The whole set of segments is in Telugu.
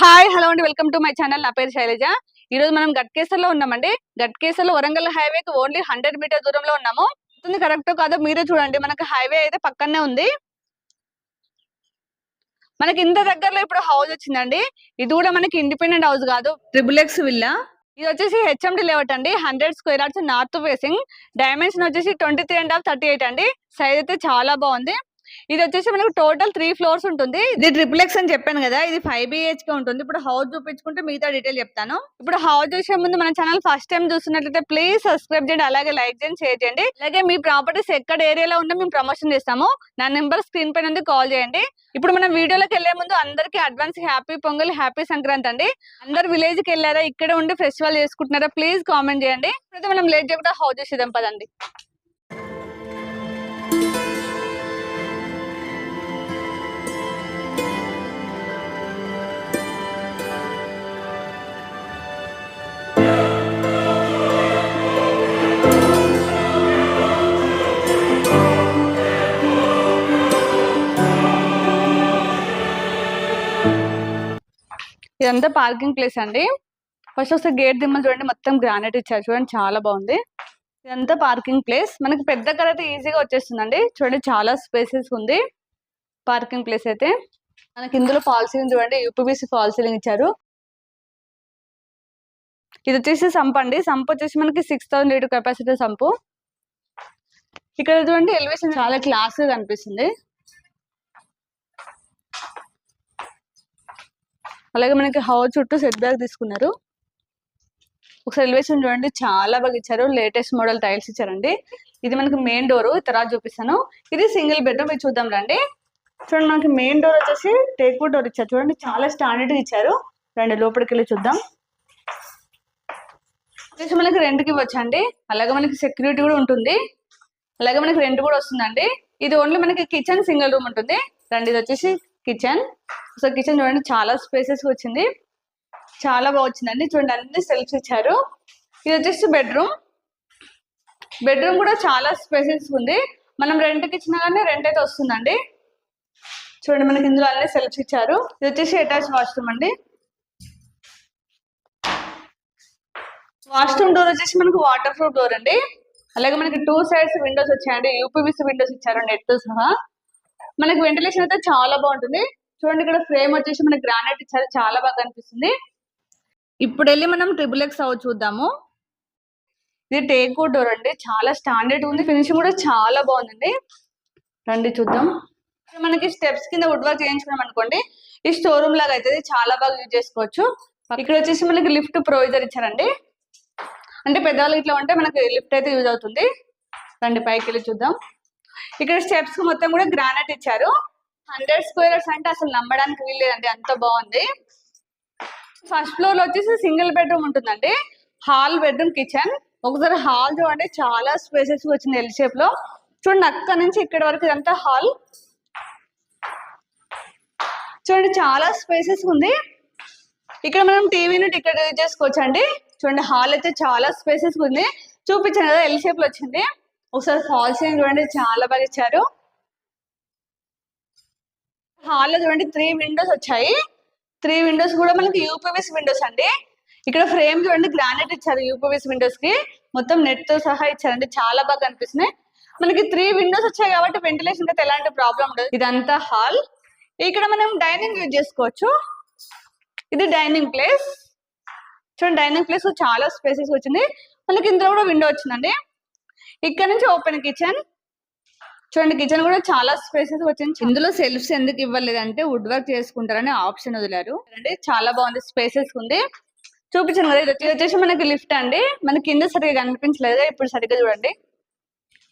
హాయ్ హలో అండి. వెల్కమ్ టు మై ఛానల్ నా పేరు శైలజ. ఈ రోజు మనం గట్కేసర్లో ఉన్నామండి. గట్కేసర్లో వరంగల్ హైవేకి ఓన్లీ హండ్రెడ్ మీటర్ దూరంలో ఉన్నాము. కరెక్ట్ కాదో మీరే చూడండి. మనకి హైవే అయితే పక్కనే ఉంది. మనకి ఇంత దగ్గరలో ఇప్పుడు హౌస్ వచ్చిందండి. ఇది కూడా మనకి ఇండిపెండెంట్ హౌస్ కాదు. ట్రిపుల్ ఎక్స్ విల్లా ఇది వచ్చేసి హెచ్ఎండి లేఅవుట్ అండి. Hundred square yards north facing dimension వచ్చేసి twenty three and half thirty eight అండి. సైజ్ అయితే చాలా బాగుంది. ఇది వచ్చేసి మనకు టోటల్ త్రీ ఫ్లోర్స్ ఉంటుంది. ఇది ట్రిపుల్ ఎక్స్ అని చెప్పాను కదా ఇది ఫైవ్ బిహెచ్ కే ఉంటుంది. ఇప్పుడు హౌస్ చూపించుకుంటే మిగతా డీటెయిల్ చెప్తాను. ఇప్పుడు హౌస్ చూసే ముందు మన ఛానల్ ఫస్ట్ టైం చూస్తున్నట్లయితే ప్లీజ్ సబ్స్క్రైబ్ చేయండి అలాగే లైక్ చేయండి షేర్ చేయండి. అలాగే మీ ప్రాపర్టీస్ ఎక్కడ ఏరియాలో ఉన్నా మేము ప్రమోషన్ చేస్తాము. నా నెంబర్ స్క్రీన్ పైన ఉంది కాల్ చేయండి. ఇప్పుడు మనం వీడియోలోకి వెళ్ళే ముందు అందరికీ advance happy Pongal happy Sankranti అండి. అందరు విలేజ్కి వెళ్ళారా ఇక్కడ ఉండి ఫెస్టివల్ చేసుకుంటున్నారా ప్లీజ్ కామెంట్ చేయండి. మనం లేట్ చేయకుండా హౌస్ చూసేద్దాం పదండి. ఇదంతా పార్కింగ్ ప్లేస్ అండి. ఫస్ట్ ఒకసారి గేట్ దిమ్మలు చూడండి మొత్తం గ్రానైట్ ఇచ్చారు. చూడండి చాలా బాగుంది. ఇదంతా పార్కింగ్ ప్లేస్. మనకి పెద్ద కార్ అయితే ఈజీగా వచ్చేస్తుందండి. చూడండి చాలా స్పేసెస్ ఉంది పార్కింగ్ ప్లేస్ అయితే. మనకి ఇందులో ఫాల్ సీలింగ్ చూడండి యూపీబీసీ ఫాల్ సీలింగ్ ఇచ్చారు. ఇది వచ్చేసి సంప్ అండి. సంప్ వచ్చేసి మనకి six thousand litre capacity sump. ఇక్కడ చూడండి ఎలివేషన్ చాలా క్లాస్ కనిపిస్తుంది. అలాగే మనకి హౌస్ చుట్టూ సెట్ బ్యాక్ తీసుకున్నారు. ఒకసారి ఎలివేషన్ చూడండి చాలా బాగా ఇచ్చారు. లేటెస్ట్ మోడల్ టైల్స్ ఇచ్చారండి. ఇది మనకి మెయిన్ డోర్ తర్వాత చూపిస్తాను. ఇది సింగిల్ బెడ్రూమ్ ఇది చూద్దాం రండి. చూడండి మనకి మెయిన్ డోర్ వచ్చేసి టేక్ డోర్ ఇచ్చారు. చూడండి చాలా స్టాండర్డ్ ఇచ్చారు. రండి లోపలికి వెళ్ళి చూద్దాం. వచ్చేసి మనకి రెంట్కి ఇవ్వచ్చండి. అలాగే మనకి సెక్యూరిటీ కూడా ఉంటుంది. అలాగే మనకి రెంట్ కూడా వస్తుందండి. ఇది ఓన్లీ మనకి కిచెన్ సింగిల్ రూమ్ ఉంటుంది. రండి ఇది వచ్చేసి కిచెన్. సో కిచెన్ చూడండి చాలా స్పేసెస్ వచ్చింది. చాలా బాగా వచ్చిందండి. చూడండి అన్ని సెల్ఫ్స్ ఇచ్చారు. ఇది వచ్చేసి బెడ్రూమ్ బెడ్రూమ్ కూడా చాలా స్పేసెస్ ఉంది. మనం రెంట్కి ఇచ్చినా కానీ రెంట్ అయితే వస్తుందండి. చూడండి మనకి ఇందులో అన్ని సెల్ఫ్స్ ఇచ్చారు. ఇది వచ్చేసి అటాచ్ వాష్రూమ్ అండి. వాష్రూమ్ డోర్ వచ్చేసి మనకు వాటర్ ప్రూఫ్ డోర్ అండి. అలాగే మనకి టూ సైడ్స్ విండోస్ వచ్చాయండి. యూపీవీసీ విండోస్ ఇచ్చారు నెట్ సహా. మనకి వెంటిలేషన్ అయితే చాలా బాగుంటుంది. చూడండి ఇక్కడ ఫ్రేమ్ వచ్చేసి మనకి గ్రానైట్ ఇచ్చారు చాలా బాగా అనిపిస్తుంది ఇప్పుడు వెళ్ళి మనం ట్రిపుల్ ఎక్స్ హౌస్ చూద్దాము. ఇది టేక్ డోర్ అండి. చాలా స్టాండర్డ్ ఉంది. ఫినిషింగ్ కూడా చాలా బాగుందండి. రండి చూద్దాం. మనకి స్టెప్స్ కింద వుడ్ వర్క్ చేయించుకున్నాం అనుకోండి ఈ స్టోర్ రూమ్ లాగా అయితే చాలా బాగా యూజ్ చేసుకోవచ్చు. ఇక్కడ వచ్చేసి మనకి లిఫ్ట్ ప్రొవిజర్ ఇచ్చారండి. అంటే పెద్దవాళ్ళు ఇట్లా ఉంటే మనకి లిఫ్ట్ అయితే యూజ్ అవుతుంది. రండి పైకి వెళ్ళి చూద్దాం. ఇక్కడ స్టెప్స్ మొత్తం కూడా గ్రానైట్ ఇచ్చారు. హండ్రెడ్ స్క్వేర్స్ అంటే అసలు నమ్మడానికి వీల్లేదండి అంత బాగుంది. ఫస్ట్ ఫ్లోర్లో వచ్చేసి సింగిల్ బెడ్రూమ్ ఉంటుందండి. Hall bedroom kitchen. ఒకసారి హాల్ చూడండి చాలా స్పేసెస్ వచ్చింది ఎల్ షేప్లో. చూడండి అక్కడ నుంచి ఇక్కడ వరకు ఇదంతా హాల్. చూడండి చాలా స్పేసెస్ ఉంది. ఇక్కడ మనం టీవీని టికెట్ చేసుకోవచ్చు అండి చూడండి హాల్ అయితే చాలా స్పేసెస్ ఉంది. చూపించాను కదా ఎల్ షేప్లో వచ్చింది. ఒకసారి ఫాల్ సీన్ చూడండి చాలా బాగా ఇచ్చారు. హాల్లో చూడండి త్రీ విండోస్ వచ్చాయి. త్రీ విండోస్ కూడా మనకి యూపీవీస్ విండోస్ అండి. ఇక్కడ ఫ్రేమ్ చూడండి గ్రానైట్ ఇచ్చారు యూపీవీస్ విండోస్కి. మొత్తం నెట్తో సహా ఇచ్చారండి చాలా బాగా కనిపిస్తున్నాయి. మనకి త్రీ విండోస్ వచ్చాయి కాబట్టి వెంటిలేషన్ అయితే ఎలాంటి ప్రాబ్లం ఉండదు. ఇదంతా హాల్. ఇక్కడ మనం డైనింగ్ యూజ్ చేసుకోవచ్చు. ఇది డైనింగ్ ప్లేస్ చూడండి డైనింగ్ ప్లేస్ చాలా స్పేసెస్ వచ్చింది. మనకి ఇందులో కూడా విండో వచ్చిందండి. ఇక్కడ నుంచి ఓపెన్ కిచెన్ చూడండి కిచెన్ కూడా చాలా స్పేసెస్ వచ్చింది. ఇందులో సెల్ఫ్స్ ఎందుకు ఇవ్వలేదంటే వుడ్ వర్క్ చేసుకుంటారని ఆప్షన్ వదిలారు. అంటే చాలా బాగుంది స్పేసెస్ ఉంది. చూపించాను కదా ఇది వచ్చేసి మనకి లిఫ్ట్ అండి. మనకి కింద సరిగా కనిపించలేదు? ఇప్పుడు సరిగ్గా చూడండి.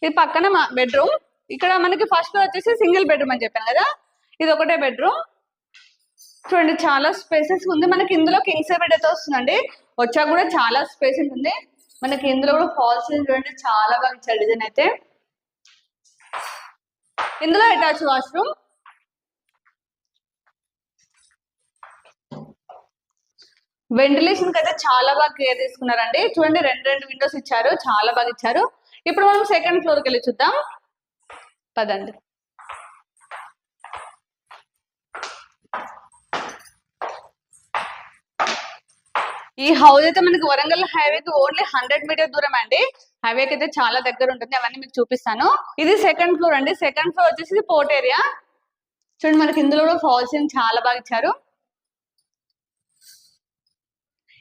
ఇది పక్కన మా బెడ్రూమ్ ఇక్కడ మనకి ఫస్ట్ ఫ్లోర్ వచ్చేసి సింగిల్ బెడ్రూమ్ అని చెప్పాను కదా. ఇది ఒకటే బెడ్రూమ్ చూడండి చాలా స్పేసెస్ ఉంది. మనకి ఇందులో కింగ్ సైడ్ బెడ్ అయితే వస్తుందండి. వచ్చాక కూడా చాలా స్పేస్ ఉంటుంది మనకి ఇందులో కూడా ఫాల్స్ చూడండి చాలా బాగా ఇచ్చారు డిజైన్ అయితే. ఇందులో అటాచ్ వాష్రూమ్ వెంటిలేషన్కి అయితే చాలా బాగా కేర్ తీసుకున్నారండి. చూడండి రెండు రెండు విండోస్ ఇచ్చారు. చాలా బాగా ఇచ్చారు. ఇప్పుడు మనం సెకండ్ ఫ్లోర్కి వెళ్ళి చూద్దాం. పదండి. ఈ హౌస్ అయితే మనకి వరంగల్ హైవే కి ఓన్లీ హండ్రెడ్ మీటర్ దూరం అండి హైవేకి అయితే చాలా దగ్గర ఉంటుంది. అవన్నీ మీకు చూపిస్తాను. ఇది సెకండ్ ఫ్లోర్ అండి. సెకండ్ ఫ్లోర్ వచ్చేసి పోర్ట్ ఏరియా చూడండి మనకి ఇందులో కూడా ఫాల్స్ చాలా బాగా ఇచ్చారు.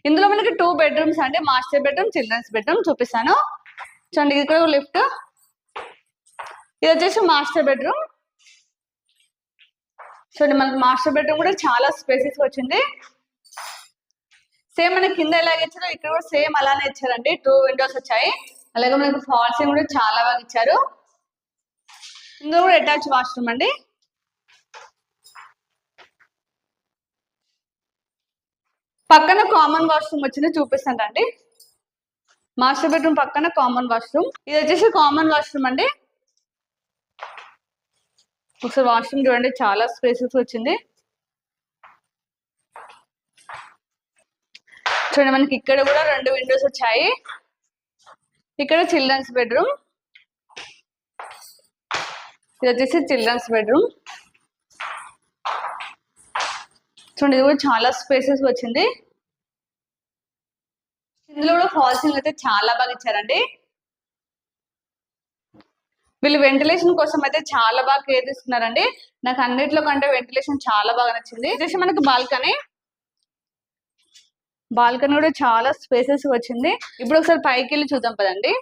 ఇందులో మనకి టూ బెడ్రూమ్స్ అండి. మాస్టర్ బెడ్రూమ్ చిల్డ్రన్స్ బెడ్రూమ్ చూపిస్తాను. చూడండి ఇది కూడా లిఫ్ట్ ఇది వచ్చేసి మాస్టర్ బెడ్రూమ్ చూడండి మనకి మాస్టర్ బెడ్రూమ్ కూడా చాలా స్పేసెస్ వచ్చింది. సేమ్ మనకి కింద ఎలాగ ఇచ్చారో ఇక్కడ కూడా సేమ్ అలానే ఇచ్చారండి. టూ విండోస్ వచ్చాయి. అలాగే మనకి ఫాల్స్ కూడా చాలా బాగా ఇచ్చారు. ఇందులో కూడా అటాచ్ వాష్రూమ్ అండి. పక్కన కామన్ వాష్రూమ్ వచ్చింది చూపిస్తానండి. మాస్టర్ బెడ్రూమ్ పక్కన కామన్ వాష్రూమ్ ఇది వచ్చేసి కామన్ వాష్రూమ్ అండి. ఒకసారి వాష్రూమ్ చూడండి చాలా స్పేసెస్ వచ్చింది. చూడండి మనకి ఇక్కడ కూడా రెండు విండోస్ వచ్చాయి. ఇక్కడ చిల్డ్రన్స్ బెడ్రూమ్ ఇది వచ్చేసి చిల్డ్రన్స్ బెడ్రూమ్ చూడండి ఇది కూడా చాలా స్పేసెస్ వచ్చింది. ఇందులో కూడా ఫాల్సింగ్ అయితే చాలా బాగా ఇచ్చారండి. వీళ్ళు వెంటిలేషన్ కోసం అయితే చాలా బాగా కేర్ తీసుకున్నారండి. నాకు అన్నిట్లో కంటే వెంటిలేషన్ చాలా బాగా నచ్చింది. ఇది మనకి బాల్కనీ బాల్కనీ కూడా చాలా స్పేసెస్ వచ్చింది. ఇప్పుడు ఒకసారి పైకి వెళ్ళి చూద్దాం పదండి.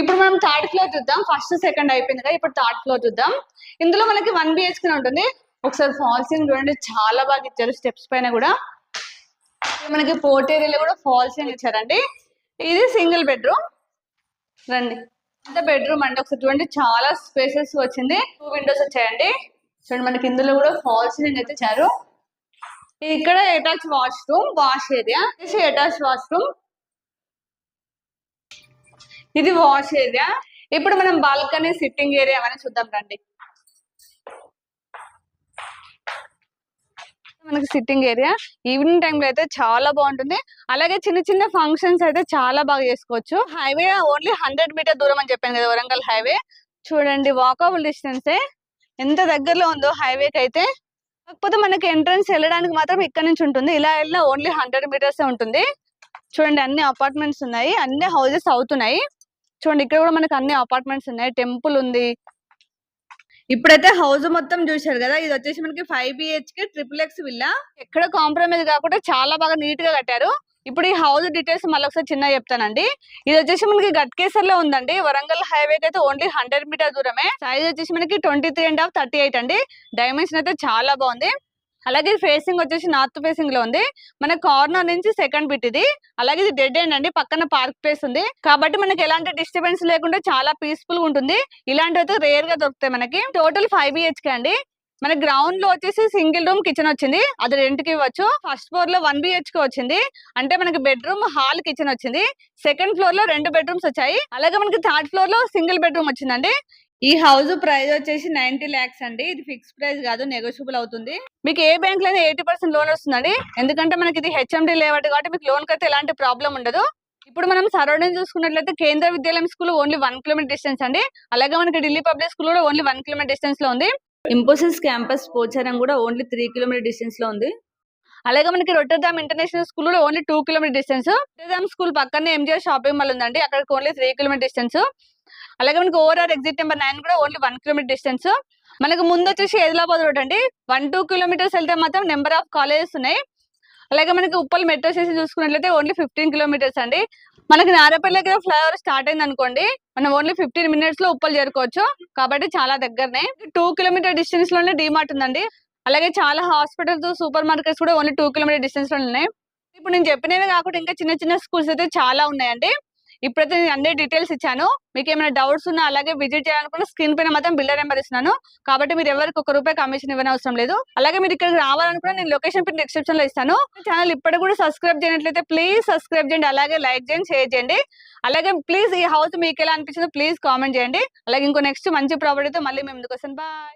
ఇప్పుడు మనం థర్డ్ ఫ్లోర్ చూద్దాం. ఫస్ట్ సెకండ్ అయిపోయింది కదా ఇప్పుడు థర్డ్ ఫ్లోర్ చూద్దాం. ఇందులో మనకి వన్ బిహెచ్కే ఉంటుంది. ఒకసారి ఫాల్సింగ్ చూడండి చాలా బాగా ఇచ్చారు స్టెప్స్ పైన కూడా. మనకి పోర్ట్ ఏరియాలో కూడా ఫాల్సింగ్ ఇచ్చారండి. ఇది సింగిల్ బెడ్రూమ్. రండి. అంత బెడ్రూమ్ అండి. ఒకసారి చూడండి చాలా స్పేసెస్ వచ్చింది. టూ విండోస్ వచ్చాయండి. చూడండి మనకి ఇందులో కూడా ఫాల్సింగ్ అయితే ఇచ్చారు. ఇక్కడ అటాచ్ వాష్రూమ్ వాష్ ఏరియా. ఇది అటాచ్ వాష్రూమ్. ఇది వాష్ ఏరియా. ఇప్పుడు మనం బాల్కనీ సిట్టింగ్ ఏరియా అని చూద్దాం రండి. మనకి సిట్టింగ్ ఏరియా. ఈవినింగ్ టైంలో అయితే చాలా బాగుంటుంది. అలాగే చిన్న చిన్న ఫంక్షన్స్ అయితే చాలా బాగా చేసుకోవచ్చు. హైవే ఓన్లీ హండ్రెడ్ మీటర్ దూరం అని చెప్పాను కదా వరంగల్ హైవే. చూడండి వాకబుల్ డిస్టెన్సే ఎంత దగ్గరలో ఉందో హైవేకి అయితే కాకపోతే మనకి ఎంట్రన్స్ వెళ్ళడానికి మాత్రం ఇక్కడ నుంచి ఉంటుంది. ఇలా వెళ్ళినా ఓన్లీ హండ్రెడ్ మీటర్స్ ఉంటుంది. చూడండి అన్ని అపార్ట్మెంట్స్ ఉన్నాయి. అన్ని హౌసెస్ అవుతున్నాయి. చూడండి ఇక్కడ కూడా మనకి అన్ని అపార్ట్మెంట్స్ ఉన్నాయి. టెంపుల్ ఉంది. ఇప్పుడైతే హౌస్ మొత్తం చూశారు కదా? ఇది వచ్చేసి మనకి five BHK triple X villa ఎక్కడ కాంప్రమైజ్ కాకుండా చాలా బాగా నీట్గా కట్టారు. ఇప్పుడు ఈ హౌస్ డీటెయిల్స్ మళ్ళీ ఒకసారి చిన్నగా చెప్తానండి. ఇది వచ్చేసి మనకి గట్కేసర్లో ఉందండి. వరంగల్ హైవే అయితే ఓన్లీ హండ్రెడ్ మీటర్ దూరమే. సైజ్ వచ్చేసి మనకి twenty three and half thirty eight అండి. డైమెన్షన్ అయితే చాలా బాగుంది. అలాగే ఫేసింగ్ వచ్చేసి నార్త్ ఫేసింగ్లో ఉంది. మన కార్నర్ నుంచి సెకండ్ బిట్ ఇది. అలాగే ఇది డెడ్ ఎండ్ అండి. పక్కన పార్క్ ప్లేస్ ఉంది. కాబట్టి మనకి ఎలాంటి డిస్టర్బెన్స్ లేకుండా చాలా పీస్ఫుల్గా ఉంటుంది. ఇలాంటివి అయితే రేర్గా దొరుకుతాయి మనకి. టోటల్ ఫైవ్ బిహెచ్కే అండి. మన గ్రౌండ్లో వచ్చేసి సింగిల్ రూమ్ కిచెన్ వచ్చింది. అది రెంట్కి ఇవ్వచ్చు. ఫస్ట్ ఫ్లోర్లో వన్ బిహెచ్కే వచ్చింది. అంటే మనకి బెడ్రూమ్ హాల్ కిచెన్ వచ్చింది. సెకండ్ ఫ్లోర్లో రెండు బెడ్రూమ్స్ వచ్చాయి. అలాగే మనకి థర్డ్ ఫ్లోర్లో సింగిల్ బెడ్రూమ్ వచ్చిందండి. ఈ హౌస్ ప్రైస్ వచ్చేసి నైన్టీ ల్యాక్స్ అండి. ఇది ఫిక్స్ ప్రైస్ కాదు నెగోషియబుల్ అవుతుంది. మీకు ఏ బ్యాంక్లో ఎయిటీ పర్సెంట్ లోన్ వస్తుందండి. ఎందుకంటే మనకి ఇది హెచ్ఎండి లేవట్ కాబట్టి మీకు లోన్ అయితే ఎలాంటి ప్రాబ్లం ఉండదు. ఇప్పుడు మనం సరౌండింగ్ చూసుకున్నట్లయితే Kendra Vidyalayam school only one kilometre distance అండి. అలాగే మనకి ఢిల్లీ పబ్లిక్ స్కూల్ కూడా ఓన్లీ వన్ కిలోమీటర్ డిస్టెన్స్లో ఉంది. ఇంపోసిస్ క్యాంపస్ పోచారం కూడా ఓన్లీ త్రీ కిలోమీటర్ డిస్టెన్స్లో ఉంది. అలాగే మనకి రొట్టెదామ్ ఇంటర్నేషనల్ స్కూల్ కూడా only two kilometre distance Rotterdam school పక్కనే ఎంజిఆర్ షాపింగ్ మాల్ ఉందండి. అక్కడికి ఓన్లీ త్రీ కిలోమీటర్ డిస్టెన్స్ అలాగే మనకి ఓవరాల్ ఎగ్జిట్ నెంబర్ నైన్ కూడా ఓన్లీ వన్ కిలోమీటర్ డిస్టెన్స్ మనకి ముందు వచ్చేసి ఆదిలాబాద్ రోడ్ అండి. వన్ టూ కిలోమీటర్స్ వెళ్తే మాత్రం నెంబర్ ఆఫ్ కాలేజెస్ ఉన్నాయి. అలాగే మనకి ఉప్పల్ మెట్రో స్టేషన్ చూసుకున్నట్లయితే ఓన్లీ ఫిఫ్టీన్ కిలోమీటర్స్ అండి. మనకి నారపల్లి దగ్గర ఫ్లైఓవర్ స్టార్ట్ అయింది అనుకోండి మనం ఓన్లీ ఫిఫ్టీన్ మినిట్స్లో ఉప్పలు చేరుకోవచ్చు. కాబట్టి చాలా దగ్గరనే. టూ కిలోమీటర్ డిస్టెన్స్లోనే డిమార్ట్ ఉందండి. అలాగే చాలా హాస్పిటల్స్ సూపర్ మార్కెట్స్ కూడా ఓన్లీ టూ కిలోమీటర్ డిస్టెన్స్లో ఉన్నాయి. ఇప్పుడు నేను చెప్పినవి కాకుండా ఇంకా చిన్న చిన్న స్కూల్స్ అయితే చాలా ఉన్నాయండి. ఇప్పుడైతే నేను అన్ని డీటెయిల్స్ ఇచ్చాను. మీకు ఏమైనా డౌట్స్ ఉన్నా అలాగే విజిట్ చేయాలనుకున్న స్క్రీన్ పైన మాత్రం బిల్డర్ నెంబర్ ఇస్తున్నాను. కాబట్టి మీరు ఎవరికి ఒక రూపాయి కమిషన్ ఇవ్వని అవసరం లేదు. అలాగే మీరు ఇక్కడికి రావాలనుకున్న నేను లొకేషన్ పిన్ డిస్క్రిప్షన్లో ఇస్తాను. ఛానల్ ఇప్పటికి కూడా సబ్స్క్రైబ్ చేయనట్లయితే ప్లీజ్ సబ్స్క్రైబ్ చేయండి. అలాగే లైక్ చేయండి షేర్ చేయండి. అలాగే ప్లీజ్ ఈ హౌస్ మీకు ఎలా అనిపించిందో ప్లీజ్ కామెంట్ చేయండి. అలాగే ఇంకో నెక్స్ట్ మంచి ప్రాపర్టీతో మళ్ళీ మేము ముందుకు వస్తాను బాయ్